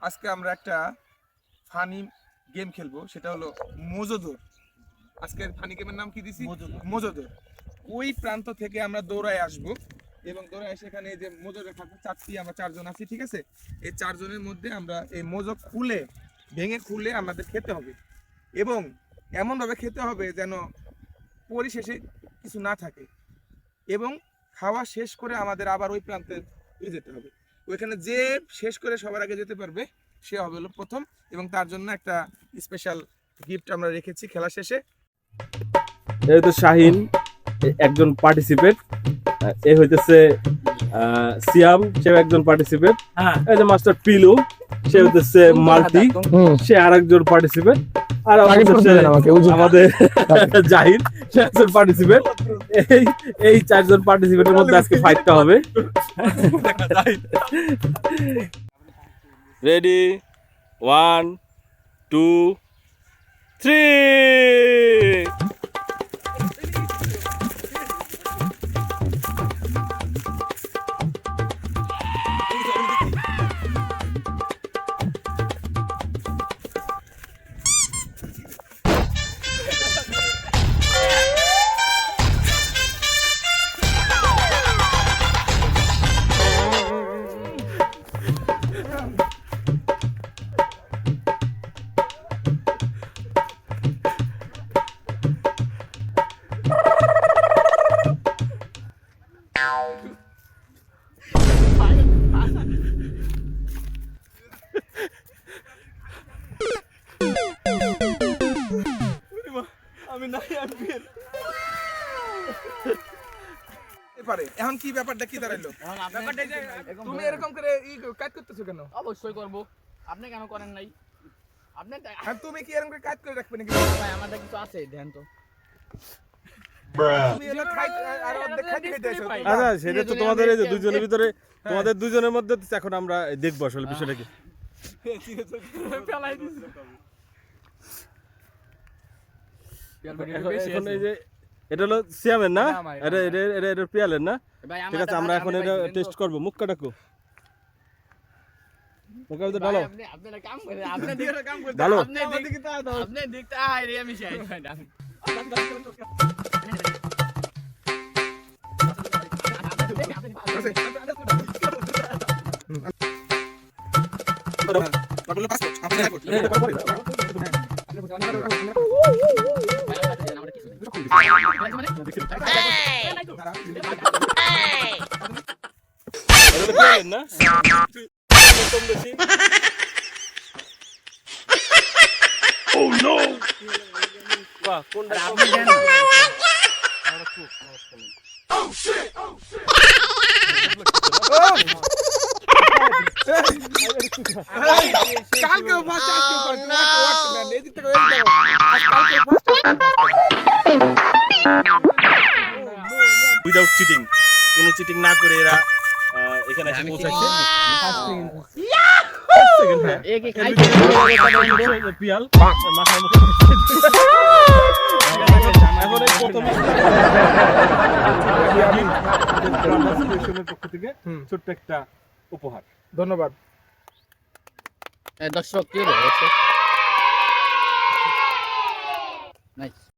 আজকে আমরা একটা ফানি গেম খেলব সেটা হলো মজোদর। আজকের ফানি গেমের নাম কি দিছি? মজোদর। ওই প্রান্ত থেকে আমরা দৌড়ায় আসব এবং দৌড়ায় এসে এখানে যে মোজরে থাকবে চারটি আমরা চারজন আছি ঠিক আছে? এই চারজনের মধ্যে আমরা এই মোজো খুলে ভেঙে খুলে আমাদের খেতে হবে। এবং এমনভাবে খেতে হবে যেন পরিশেষে কিছু না থাকে। এবং খাওয়া শেষ করে আমাদের আবার ওই প্রান্তে যেতে হবে। ওইখানে যে শেষ করে সবার আগে যেতে পারবে সে হবে হলো প্রথম এবং তার জন্য একটা স্পেশাল গিফট আমরা রেখেছি খেলা শেষে। এই তো শাহিন একজন পার্টিসিপেট এ হইতেছে আহ, সিয়াম সে একজন পার্টিসিপেট এই যে মাস্টার পিলু সে হচ্ছে মাল্টি সে আর আমাকে, ওই যে- আমাদের জাহির সে একজন পার্টিসিপেন্ট এই এই চারজন পার্টিসিপেন্টের মধ্যে আজকে ফাইটটা হবে। রেডি ওয়ান টু থ্রি পারে এখন কি ব্যাপারটা কি দাঁড়াইলো? ব্যাপারটা এই যে তুমি এরকম করে ই কাজ করতেছো কেন? অবশ্যই করব। আপনি কেন করেন নাই? আপনি আর তুমি কি এরকম করে কাজ করে রাখবে নাকি? ভাই আমাদের কিছু আছে ধ্যান তো। আচ্ছা সেটা তো তোমাদের এই যে দুজনের ভিতরে তোমাদের দুজনের মধ্যে তো এখন আমরা দেখব আসলে বিষয়টা কি। এখন এখন এই যে এটা হলো সিয়ামের না? এটা এটা এটা এটা পিয়ালের না? ঠিক আছে আমরা এখন এটা টেস্ট করব মুখ কাটাকো মুখ কাটাতে ডালো আপনি আপনারা কাম করেন আপনি দিকে কাম করেন ডালো আপনি দিকে আপনি দিকটা আয় রে আমি চাই না কম বেশি কোনটা? কালকে ফার্স্ট আজকে ফার্স্ট তুমি একটা ওয়ার্ড না এদিক থেকে ওই দাও আজ কালকে ফার্স্ট উইদাউট চিটিং কোনো চিটিং না করে এরা আহ, এখানে এসে পৌঁছাচ্ছে এক এক খাই পিয়াল মাথার মুখে এখন এই প্রথম পক্ষ থেকে ছোট্ট একটা উপহার ধন্যবাদ দর্শক কি নাইস